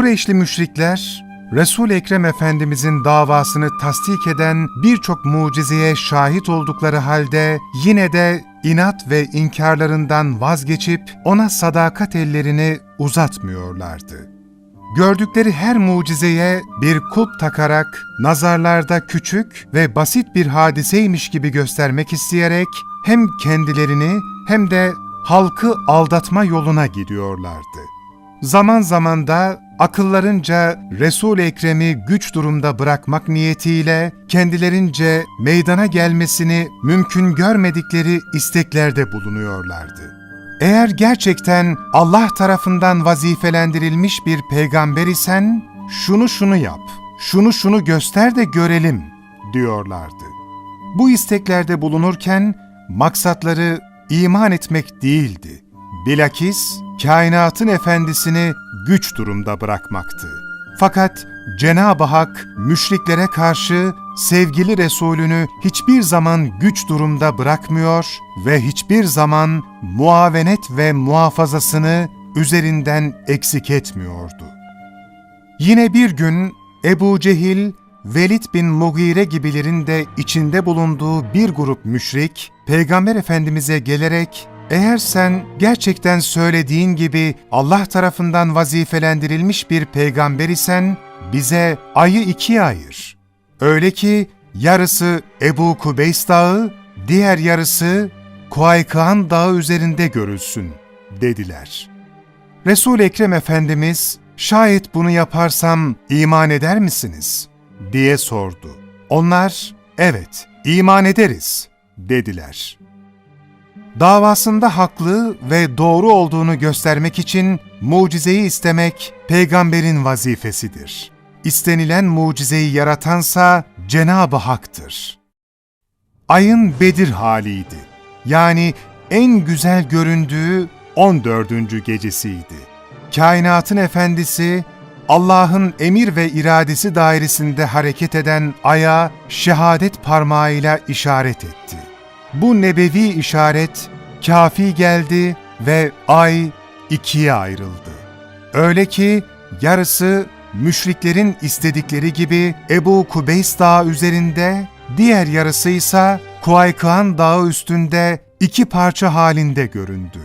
Kureyşli müşrikler, Resul-i Ekrem Efendimizin davasını tasdik eden birçok mucizeye şahit oldukları halde yine de inat ve inkarlarından vazgeçip ona sadakat ellerini uzatmıyorlardı. Gördükleri her mucizeye bir kulp takarak nazarlarda küçük ve basit bir hadiseymiş gibi göstermek isteyerek hem kendilerini hem de halkı aldatma yoluna gidiyorlardı. Zaman zaman da akıllarınca Resul-i Ekrem'i güç durumda bırakmak niyetiyle kendilerince meydana gelmesini mümkün görmedikleri isteklerde bulunuyorlardı. Eğer gerçekten Allah tarafından vazifelendirilmiş bir peygamber isen, şunu şunu yap, şunu şunu göster de görelim diyorlardı. Bu isteklerde bulunurken maksatları iman etmek değildi. Bilakis kainatın efendisini güç durumda bırakmaktı. Fakat Cenab-ı Hak müşriklere karşı sevgili Resulünü hiçbir zaman güç durumda bırakmıyor ve hiçbir zaman muavenet ve muhafazasını üzerinden eksik etmiyordu. Yine bir gün Ebu Cehil, Velid bin Mugire gibilerin de içinde bulunduğu bir grup müşrik, Peygamber Efendimiz'e gelerek eğer sen gerçekten söylediğin gibi Allah tarafından vazifelendirilmiş bir peygamber isen bize ayı ikiye ayır. Öyle ki yarısı Ebu Kubeys Dağı, diğer yarısı Kuaykan Dağı üzerinde görülsün dediler. Resul-i Ekrem Efendimiz, şayet bunu yaparsam iman eder misiniz? diye sordu. Onlar, evet iman ederiz dediler. Davasında haklı ve doğru olduğunu göstermek için mucizeyi istemek peygamberin vazifesidir. İstenilen mucizeyi yaratansa Cenab-ı Hak'tır. Ayın Bedir haliydi. Yani en güzel göründüğü 14. gecesiydi. Kainatın efendisi Allah'ın emir ve iradesi dairesinde hareket eden aya şehadet parmağıyla işaret etti. Bu nebevi işaret kafi geldi ve ay ikiye ayrıldı. Öyle ki yarısı müşriklerin istedikleri gibi Ebu Kubeys Dağı üzerinde, diğer yarısı ise Kuaykan Dağı üstünde iki parça halinde göründü.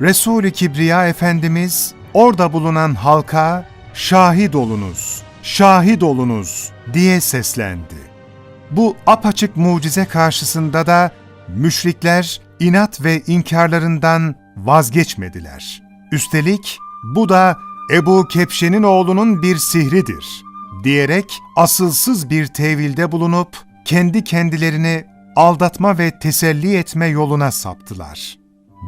Resul-i Kibriya Efendimiz orada bulunan halka şahit olunuz, şahit olunuz diye seslendi. Bu apaçık mucize karşısında da müşrikler inat ve inkarlarından vazgeçmediler. Üstelik bu da Ebu Kepşe'nin oğlunun bir sihridir diyerek asılsız bir tevilde bulunup kendi kendilerini aldatma ve teselli etme yoluna saptılar.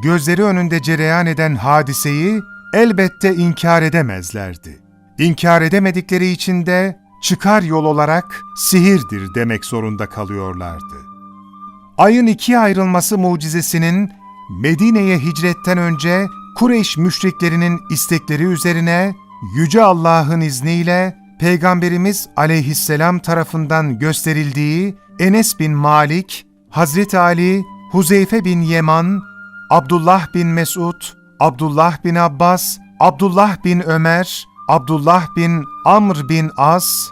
Gözleri önünde cereyan eden hadiseyi elbette inkar edemezlerdi. İnkar edemedikleri için de çıkar yol olarak sihirdir demek zorunda kalıyorlardı. Ayın ikiye ayrılması mucizesinin Medine'ye hicretten önce Kureyş müşriklerinin istekleri üzerine Yüce Allah'ın izniyle Peygamberimiz aleyhisselam tarafından gösterildiği Enes bin Malik, Hazreti Ali, Huzeyfe bin Yeman, Abdullah bin Mesud, Abdullah bin Abbas, Abdullah bin Ömer, Abdullah bin Amr bin As,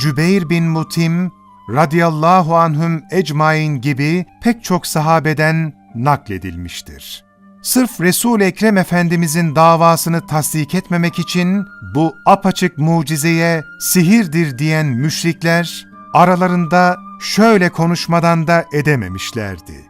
Cübeyr bin Mutim, radıyallahu anhüm ecmain gibi pek çok sahabeden nakledilmiştir. Sırf Resul-i Ekrem Efendimizin davasını tasdik etmemek için bu apaçık mucizeye sihirdir diyen müşrikler aralarında şöyle konuşmadan da edememişlerdi.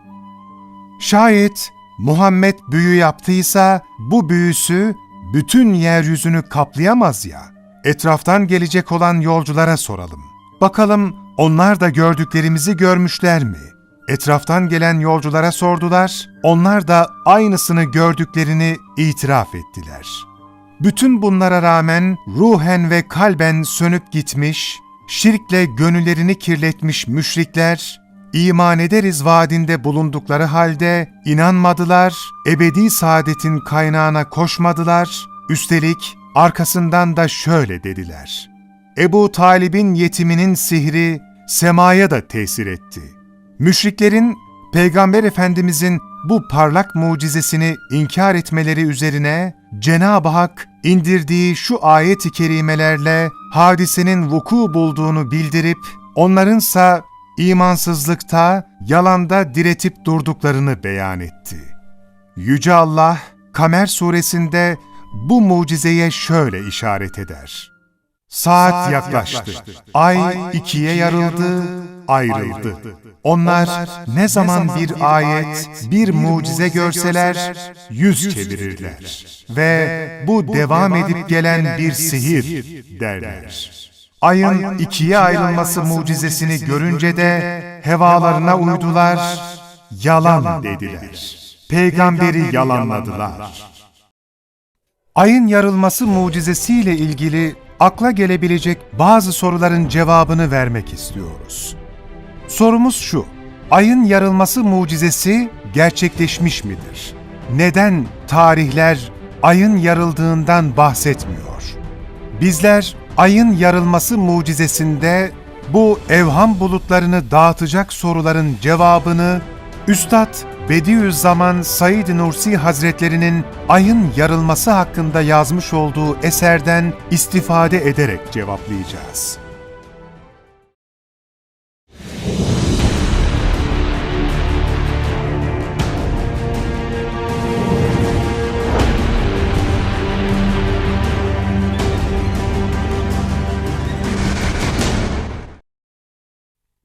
Şayet Muhammed büyü yaptıysa bu büyüsü bütün yeryüzünü kaplayamaz ya. Etraftan gelecek olan yolculara soralım. Bakalım onlar da gördüklerimizi görmüşler mi? Etraftan gelen yolculara sordular, onlar da aynısını gördüklerini itiraf ettiler. Bütün bunlara rağmen ruhen ve kalben sönüp gitmiş, şirkle gönüllerini kirletmiş müşrikler, iman ederiz vaadinde bulundukları halde inanmadılar, ebedi saadetin kaynağına koşmadılar, üstelik arkasından da şöyle dediler. Ebu Talib'in yetiminin sihri semaya da tesir etti. Müşriklerin Peygamber Efendimizin bu parlak mucizesini inkar etmeleri üzerine Cenab-ı Hak indirdiği şu ayet-i kerimelerle hadisenin vuku bulduğunu bildirip, onlarınsa imansızlıkta, yalanda diretip durduklarını beyan etti. Yüce Allah, Kamer suresinde bu mucizeye şöyle işaret eder. Saat, yaklaştı. Ay, ikiye yarıldı, ayrıldı. Onlar, ne zaman bir ayet, bir mucize görseler, yüz çevirirler. Ve bu devam edip gelen bir sihir derler. Ayın ikiye ayrılması mucizesini görünce de hevalarına uydular, yalan dediler. Peygamberi yalanladılar. Ayın yarılması mucizesiyle ilgili akla gelebilecek bazı soruların cevabını vermek istiyoruz. Sorumuz şu, ayın yarılması mucizesi gerçekleşmiş midir? Neden tarihler ayın yarıldığından bahsetmiyor? Bizler ayın yarılması mucizesinde bu evham bulutlarını dağıtacak soruların cevabını Üstad Bediüzzaman Said Nursi Hazretlerinin ayın yarılması hakkında yazmış olduğu eserden istifade ederek cevaplayacağız.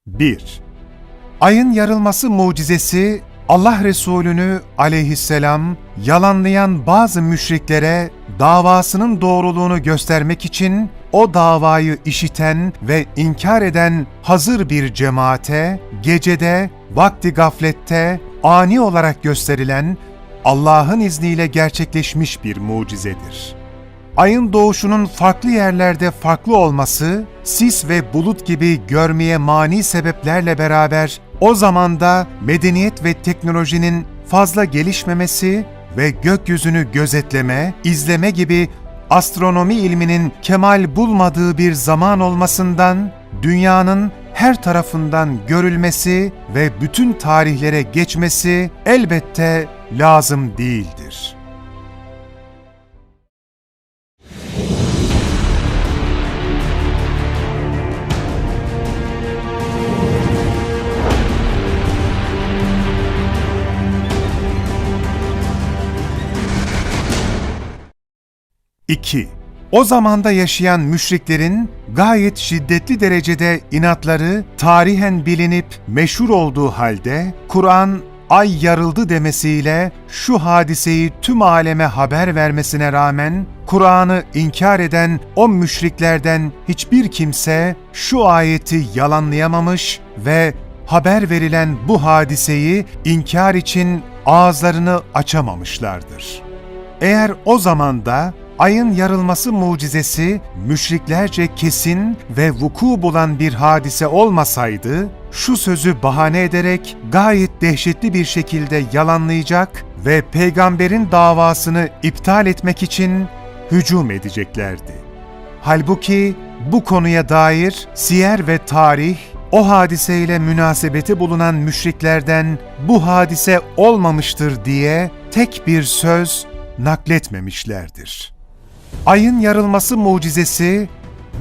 Bir, Ayın yarılması mucizesi Allah Resulü'nü aleyhisselam yalanlayan bazı müşriklere davasının doğruluğunu göstermek için o davayı işiten ve inkar eden hazır bir cemaate gecede, vakti gaflette ani olarak gösterilen Allah'ın izniyle gerçekleşmiş bir mucizedir. Ayın doğuşunun farklı yerlerde farklı olması, sis ve bulut gibi görmeye mani sebeplerle beraber o zamanda medeniyet ve teknolojinin fazla gelişmemesi ve gökyüzünü gözetleme, izleme gibi astronomi ilminin kemal bulmadığı bir zaman olmasından dünyanın her tarafından görülmesi ve bütün tarihlere geçmesi elbette lazım değildir.'' İki, O zamanda yaşayan müşriklerin gayet şiddetli derecede inatları tarihen bilinip meşhur olduğu halde Kur'an ay yarıldı demesiyle şu hadiseyi tüm aleme haber vermesine rağmen Kur'an'ı inkar eden o müşriklerden hiçbir kimse şu ayeti yalanlayamamış ve haber verilen bu hadiseyi inkar için ağızlarını açamamışlardır. Eğer o zamanda ayın yarılması mucizesi müşriklerce kesin ve vuku bulan bir hadise olmasaydı, şu sözü bahane ederek gayet dehşetli bir şekilde yalanlayacak ve peygamberin davasını iptal etmek için hücum edeceklerdi. Halbuki bu konuya dair siyer ve tarih, o hadiseyle münasebeti bulunan müşriklerden bu hadise olmamıştır diye tek bir söz nakletmemişlerdir. Ayın yarılması mucizesi,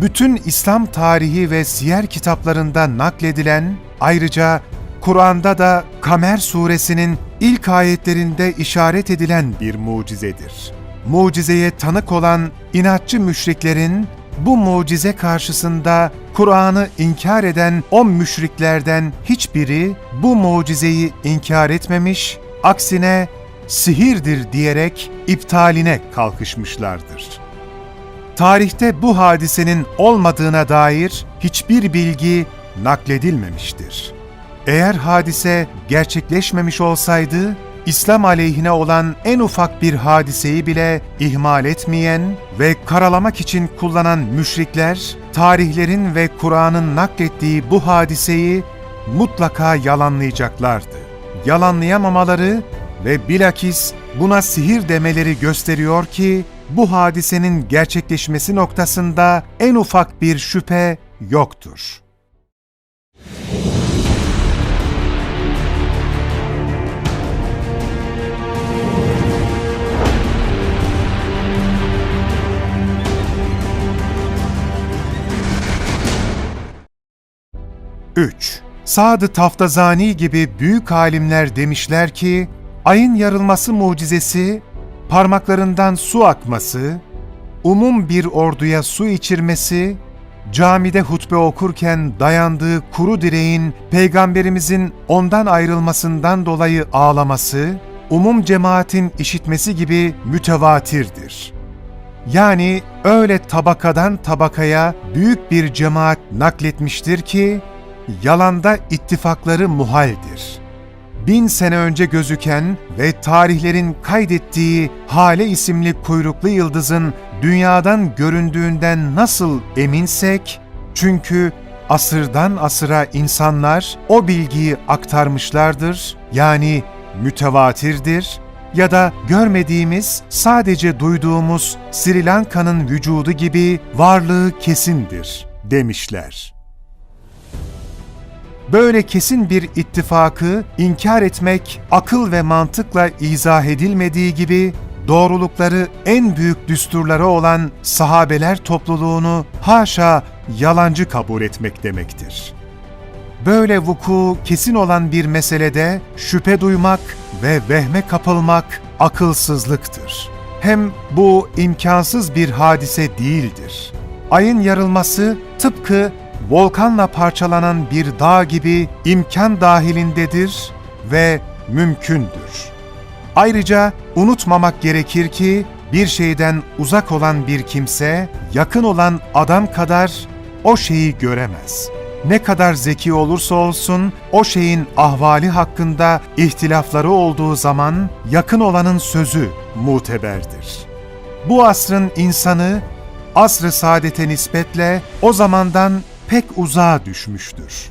bütün İslam tarihi ve siyer kitaplarında nakledilen, ayrıca Kur'an'da da Kamer suresinin ilk ayetlerinde işaret edilen bir mucizedir. Mucizeye tanık olan inatçı müşriklerin bu mucize karşısında Kur'an'ı inkar eden o müşriklerden hiçbiri bu mucizeyi inkar etmemiş, aksine sihirdir diyerek iptaline kalkışmışlardır. Tarihte bu hadisenin olmadığına dair hiçbir bilgi nakledilmemiştir. Eğer hadise gerçekleşmemiş olsaydı, İslam aleyhine olan en ufak bir hadiseyi bile ihmal etmeyen ve karalamak için kullanan müşrikler, tarihlerin ve Kur'an'ın naklettiği bu hadiseyi mutlaka yalanlayacaklardı. Yalanlayamamaları ve bilakis buna sihir demeleri gösteriyor ki bu hadisenin gerçekleşmesi noktasında en ufak bir şüphe yoktur. Üç. Sadı Taftazani gibi büyük alimler demişler ki, ayın yarılması mucizesi parmaklarından su akması, umum bir orduya su içirmesi, camide hutbe okurken dayandığı kuru direğin peygamberimizin ondan ayrılmasından dolayı ağlaması, umum cemaatin işitmesi gibi mütevatirdir. Yani öyle tabakadan tabakaya büyük bir cemaat nakletmiştir ki, yalanda ittifakları muhaldir. Bin sene önce gözüken ve tarihlerin kaydettiği Hale isimli kuyruklu yıldızın dünyadan göründüğünden nasıl eminsek, çünkü asırdan asıra insanlar o bilgiyi aktarmışlardır, yani mütevatirdir ya da görmediğimiz, sadece duyduğumuz Sri Lanka'nın vücudu gibi varlığı kesindir demişler. Böyle kesin bir ittifakı inkar etmek akıl ve mantıkla izah edilmediği gibi doğrulukları en büyük düsturları olan sahabeler topluluğunu haşa yalancı kabul etmek demektir. Böyle vuku kesin olan bir meselede şüphe duymak ve vehme kapılmak akılsızlıktır. Hem bu imkansız bir hadise değildir. Ayın yarılması tıpkı volkanla parçalanan bir dağ gibi imkan dahilindedir ve mümkündür. Ayrıca unutmamak gerekir ki bir şeyden uzak olan bir kimse yakın olan adam kadar o şeyi göremez. Ne kadar zeki olursa olsun o şeyin ahvali hakkında ihtilafları olduğu zaman yakın olanın sözü muteberdir. Bu asrın insanı asr-ı saadete nispetle o zamandan pek uzağa düşmüştür.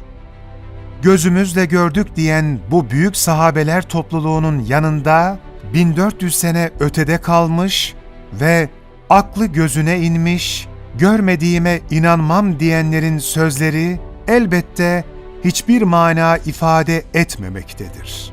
Gözümüzle gördük diyen bu büyük sahabeler topluluğunun yanında 1400 sene ötede kalmış ve aklı gözüne inmiş, görmediğime inanmam diyenlerin sözleri elbette hiçbir mana ifade etmemektedir.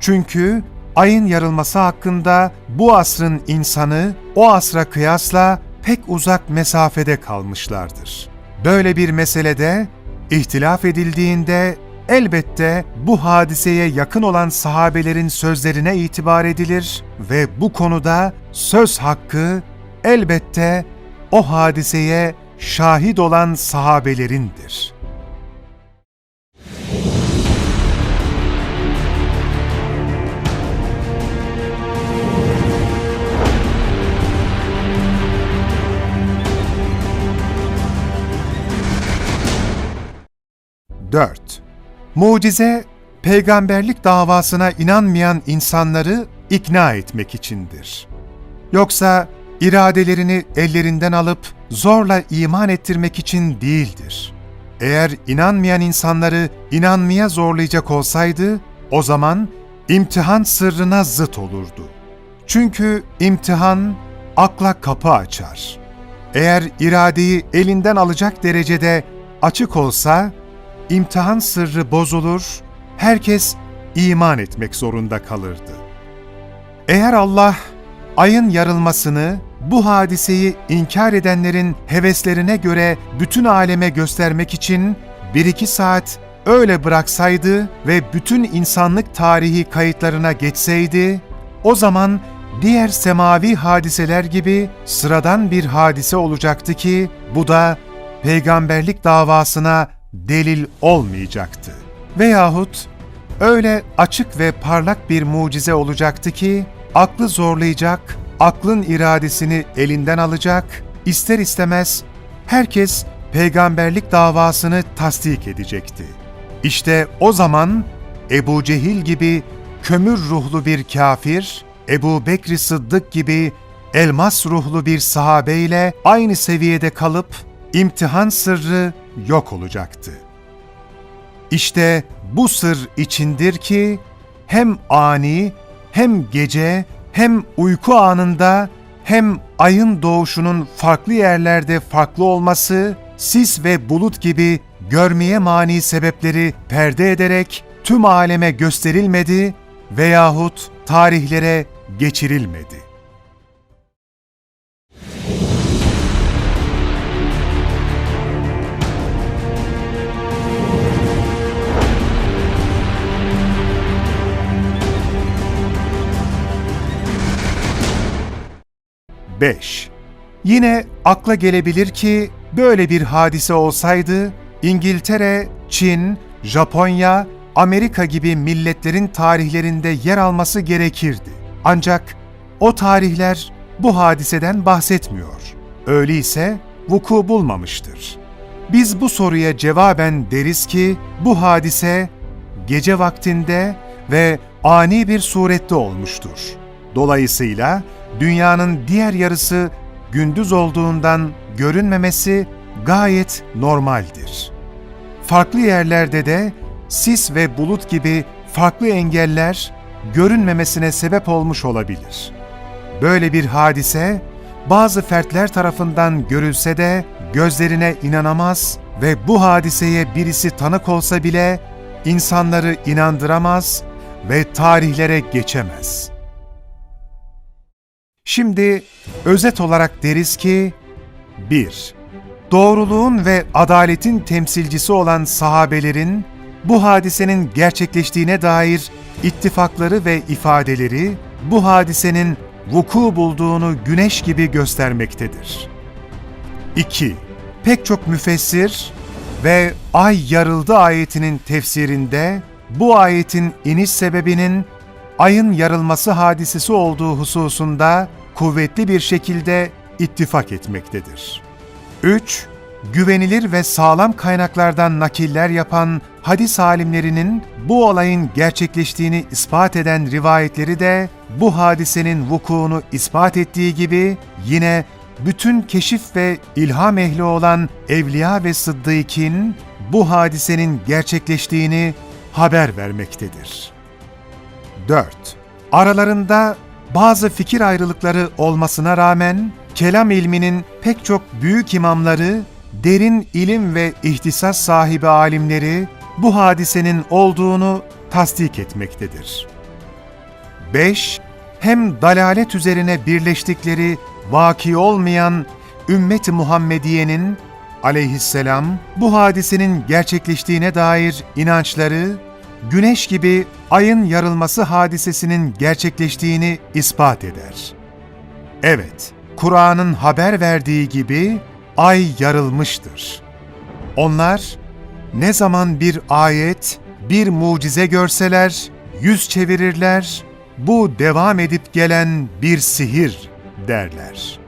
Çünkü ayın yarılması hakkında bu asrın insanı o asra kıyasla pek uzak mesafede kalmışlardır. Böyle bir meselede ihtilaf edildiğinde elbette bu hadiseye yakın olan sahabelerin sözlerine itibar edilir ve bu konuda söz hakkı elbette o hadiseye şahit olan sahabelerindir. Dört. Mucize, peygamberlik davasına inanmayan insanları ikna etmek içindir. Yoksa iradelerini ellerinden alıp zorla iman ettirmek için değildir. Eğer inanmayan insanları inanmaya zorlayacak olsaydı, o zaman imtihan sırrına zıt olurdu. Çünkü imtihan akla kapı açar. Eğer iradeyi elinden alacak derecede açık olsa, imtihan sırrı bozulur, herkes iman etmek zorunda kalırdı. Eğer Allah ayın yarılmasını, bu hadiseyi inkar edenlerin heveslerine göre bütün aleme göstermek için bir iki saat öyle bıraksaydı ve bütün insanlık tarihi kayıtlarına geçseydi, o zaman diğer semavi hadiseler gibi sıradan bir hadise olacaktı ki bu da peygamberlik davasına delil olmayacaktı. Veyahut öyle açık ve parlak bir mucize olacaktı ki aklı zorlayacak, aklın iradesini elinden alacak, ister istemez herkes peygamberlik davasını tasdik edecekti. İşte o zaman Ebu Cehil gibi kömür ruhlu bir kafir, Ebu Bekri Sıddık gibi elmas ruhlu bir sahabeyle aynı seviyede kalıp imtihan sırrı yok olacaktı. İşte bu sır içindir ki hem ani hem gece hem uyku anında hem ayın doğuşunun farklı yerlerde farklı olması, sis ve bulut gibi görmeye mani sebepleri perde ederek tüm aleme gösterilmedi veyahut tarihlere geçirilmedi. 5. Yine akla gelebilir ki böyle bir hadise olsaydı İngiltere, Çin, Japonya, Amerika gibi milletlerin tarihlerinde yer alması gerekirdi. Ancak o tarihler bu hadiseden bahsetmiyor. Öyleyse vuku bulmamıştır. Biz bu soruya cevaben deriz ki bu hadise gece vaktinde ve ani bir surette olmuştur. Dolayısıyla dünyanın diğer yarısı gündüz olduğundan görünmemesi gayet normaldir. Farklı yerlerde de sis ve bulut gibi farklı engeller görünmemesine sebep olmuş olabilir. Böyle bir hadise bazı fertler tarafından görülse de gözlerine inanamaz ve bu hadiseye birisi tanık olsa bile insanları inandıramaz ve tarihlere geçemez. Şimdi özet olarak deriz ki 1. Doğruluğun ve adaletin temsilcisi olan sahabelerin bu hadisenin gerçekleştiğine dair ittifakları ve ifadeleri bu hadisenin vuku bulduğunu güneş gibi göstermektedir. 2. Pek çok müfessir ve ay yarıldı ayetinin tefsirinde bu ayetin iniş sebebinin ayın yarılması hadisesi olduğu hususunda kuvvetli bir şekilde ittifak etmektedir. 3. Güvenilir ve sağlam kaynaklardan nakiller yapan hadis alimlerinin bu olayın gerçekleştiğini ispat eden rivayetleri de bu hadisenin vukuunu ispat ettiği gibi yine bütün keşif ve ilham ehli olan evliya ve sıddıkîn bu hadisenin gerçekleştiğini haber vermektedir. 4. Aralarında bazı fikir ayrılıkları olmasına rağmen kelam ilminin pek çok büyük imamları, derin ilim ve ihtisas sahibi alimleri bu hadisenin olduğunu tasdik etmektedir. 5. Hem dalalet üzerine birleştikleri vaki olmayan ümmet-i Muhammediye'nin aleyhisselam bu hadisenin gerçekleştiğine dair inançları, güneş gibi ayın yarılması hadisesinin gerçekleştiğini ispat eder. Evet, Kur'an'ın haber verdiği gibi ay yarılmıştır. Onlar ne zaman bir ayet, bir mucize görseler, yüz çevirirler, bu devam edip gelen bir sihir derler.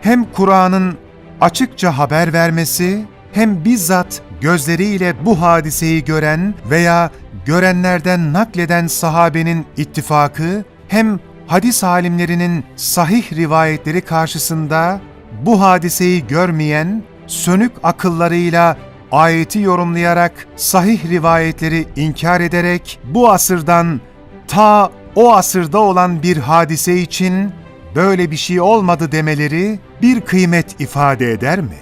Hem Kur'an'ın açıkça haber vermesi, hem bizzat gözleriyle bu hadiseyi gören veya görenlerden nakleden sahabenin ittifakı, hem hadis alimlerinin sahih rivayetleri karşısında bu hadiseyi görmeyen, sönük akıllarıyla ayeti yorumlayarak sahih rivayetleri inkar ederek bu asırdan ta o asırda olan bir hadise için böyle bir şey olmadı demeleri bir kıymet ifade eder mi?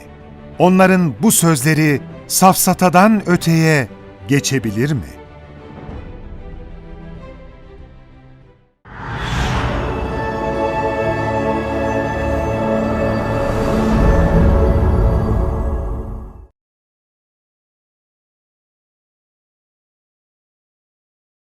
Onların bu sözleri safsatadan öteye geçebilir mi?''